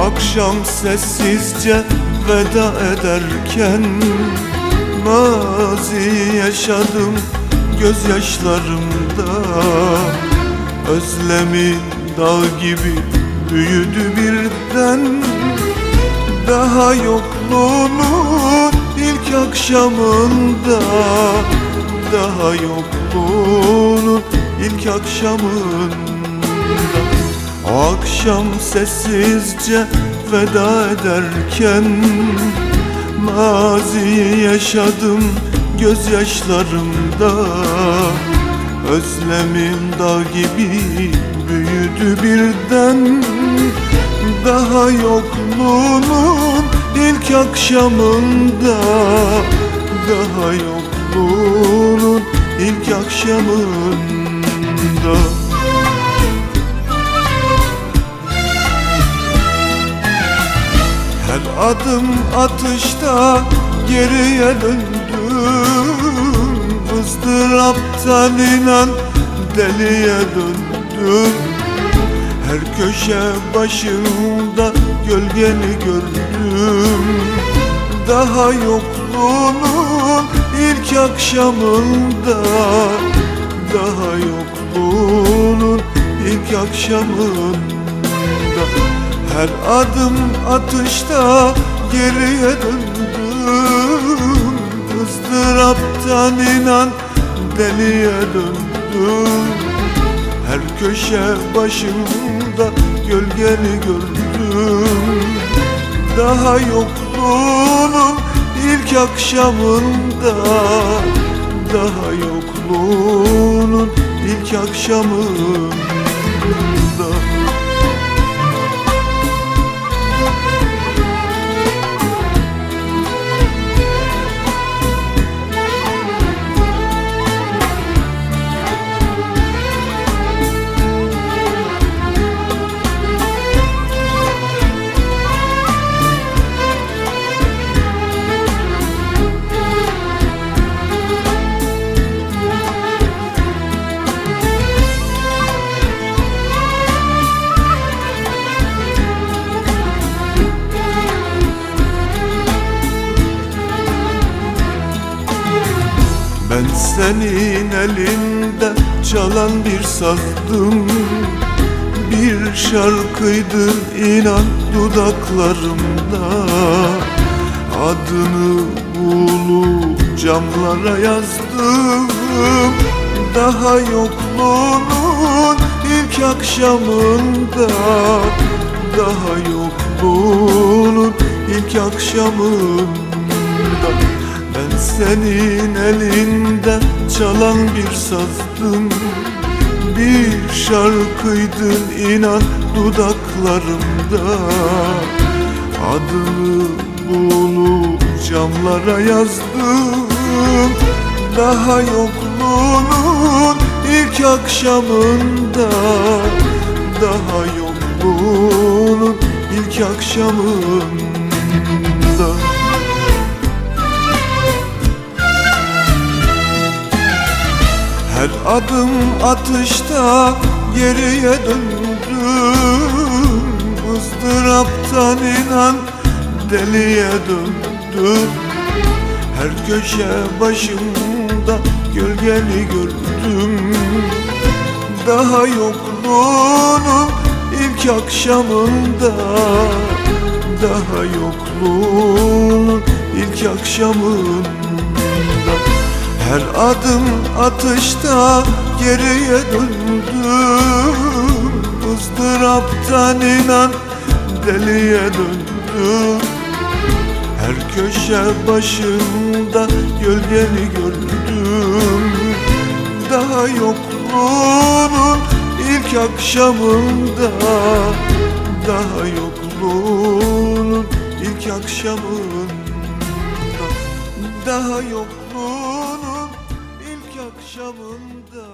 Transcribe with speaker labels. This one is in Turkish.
Speaker 1: Akşam sessizce veda ederken Mazi yaşadım gözyaşlarımda. Özlemin dağ gibi büyüdü birden. Daha yokluğunun ilk akşamında. Daha yokluğunun ilk akşamında akşam sessizce veda ederken Maziyi yaşadım gözyaşlarımda. Özlemim dağ gibi büyüdü birden. Daha yokluğunun ilk akşamında. Daha yokluğunun ilk akşamında adım atışta geriye döndüm. Izdıraptan inan deliye döndüm. Her köşe başında gölgeni gördüm. Daha yokluğunun ilk akşamında Daha yokluğunun ilk akşamında her adım atışta geriye döndüm. Izdıraptan inan deliye döndüm. Her köşe başımda gölgeni gördüm. Daha yokluğunun ilk akşamında. Daha yokluğunun ilk akşamında Ben senin elinde çalan bir sazdım Bir şarkıydın inan dudaklarımda. Adını ulu camlara yazdım. Daha yokluğunun ilk akşamında. Daha yokluğunun ilk akşamında ben senin elinde çalan bir sazdım Bir şarkıydın inan dudaklarımda. Adını bulup camlara yazdım. Daha yokluğunun ilk akşamında. Daha yokluğunun ilk akşamında adım atışta geriye döndüm. Izdıraptan inan deliye döndüm. Her köşe başımda gölgeni gördüm. Daha yokluğunun ilk akşamında Daha yokluğunun ilk akşamında her adım atışta geriye döndüm. Izdıraptan inan deliye döndüm. Her köşe başında gölgeni gördüm. Daha yokluğunun ilk akşamında. Daha yokluğunun ilk akşamında. Daha yokluğunun akşamında